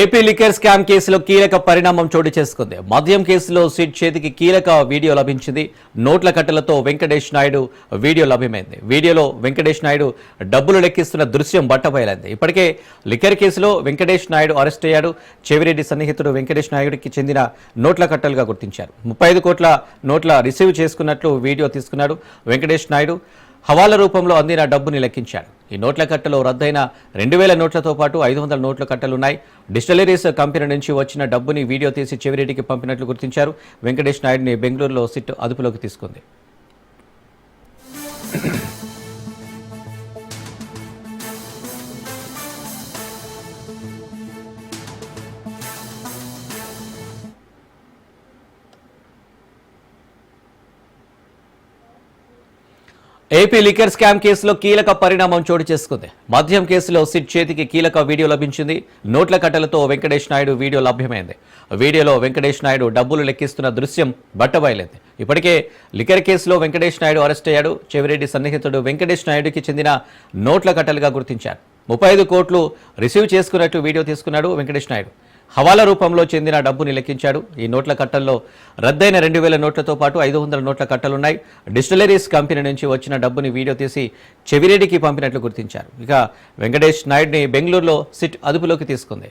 AP liquor scam కేసులో కీలక పరిణామం చోటు చేసుకుంది. మద్యం కేసులో సిట్ చేతికి కీలక వీడియో లభించింది. నోట్ల కట్టలతో వెంకటేష్ నాయుడు వీడియో లభ్యమైంది. వీడియోలో వెంకటేష్ నాయుడు డబ్బులు లెక్కిస్తున్న దృశ్యం బట్టబయలైంది. ఇప్పటికే లిక్కర్ కేసులో వెంకటేష్ నాయుడు అరెస్ట్ అయ్యాడు. చెవిరెడ్డి సన్నిహితుడు వెంకటేష్ నాయుడికి చెందిన నోట్ల కట్టలుగా గుర్తించారు. ముప్పై ఐదు కోట్ల నోట్ల రిసీవ్ చేసుకున్నట్లు వీడియో తీసుకున్నాడు వెంకటేష్ నాయుడు. హవాలా రూపంలో అందిన డబ్బుని లెక్కించాడు. ఈ నోట్ల కట్టలో రద్దయిన రెండు వేల నోట్లతో పాటు ఐదు వందల నోట్ల కట్టలున్నాయి. డిస్టలరీస్ కంపెనీ నుంచి వచ్చిన డబ్బుని వీడియో తీసి చెవిరెడ్డికి పంపినట్లు గుర్తించారు. వెంకటేష్ నాయుడిని బెంగళూరులో సిట్ అదుపులోకి తీసుకుంది. ఏపీ లిక్కర్ స్కామ్ కేసులో కీలక పరిణామం చోటు చేసుకుంది. మద్యం కేసులో సిట్ చేతికి కీలక వీడియో లభించింది. నోట్ల కట్టలతో వెంకటేష్ నాయుడు వీడియో లభ్యమైంది. వీడియోలో వెంకటేష్ నాయుడు డబ్బులు లెక్కిస్తున్న దృశ్యం బట్టబయలైంది. ఇప్పటికే లిక్కర్ కేసులో వెంకటేష్ నాయుడు అరెస్ట్ అయ్యాడు. చెవిరెడ్డి సన్నిహితుడు వెంకటేష్ నాయుడుకి చెందిన నోట్ల కట్టలుగా గుర్తించారు. ముప్పై ఐదు కోట్లు రిసీవ్ చేసుకున్నట్టు వీడియో తీసుకున్నాడు వెంకటేష్ నాయుడు. హవాలా రూపంలో చెందిన డబ్బుని లెక్కించాడు ఈ నోట్ల కట్టల్లో రద్దయిన రెండు వేల నోట్లతో పాటు ఐదు వందల నోట్ల కట్టలున్నాయి. డిస్టిలరీస్ కంపెనీ నుంచి వచ్చిన డబ్బుని వీడియో తీసి చెవిరెడ్డికి పంపినట్లు గుర్తించారు. ఇక వెంకటేష్ నాయుడిని బెంగళూరులో సిట్ అదుపులోకి తీసుకుంది.